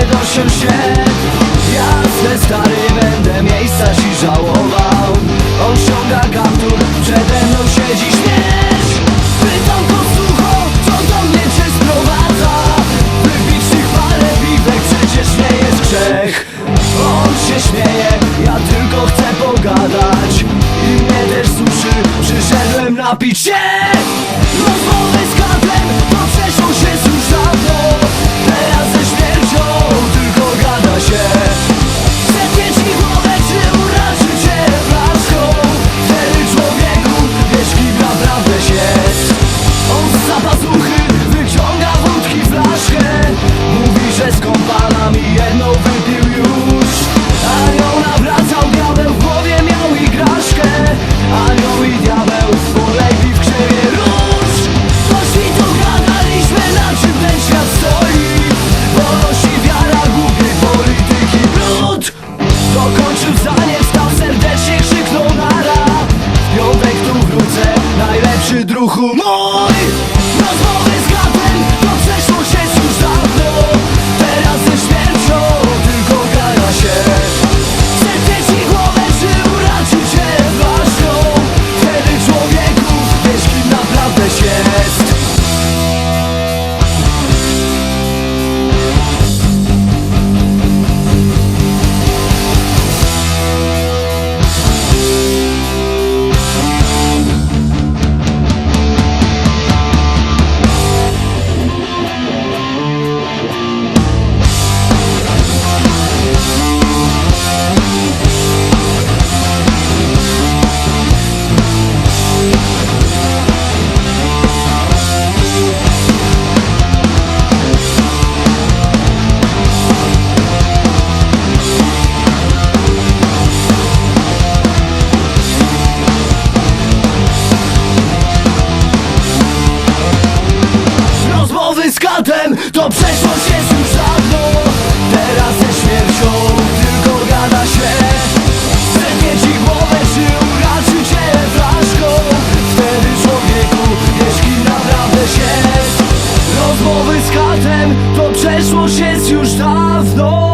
się. Świat Jasne stary, nie będę miejsca ci żałował. On ściąga kaptur, przede mną siedzi śmierć. Pytam go sucho, co do mnie cię sprowadza. Wypić tych parę piwek, przecież nie jest grzech. On się śmieje, ja tylko chcę pogadać. I mnie też suszy, przyszedłem napić się Duchu. No! Przeszłość jest już dawno. Teraz ze śmiercią tylko gada się. Zetnie ci głowę, czy uraczy cię flaszką Wtedy człowieku, wiesz kim naprawdę się. Rozmowy z katem to przeszłość jest już dawno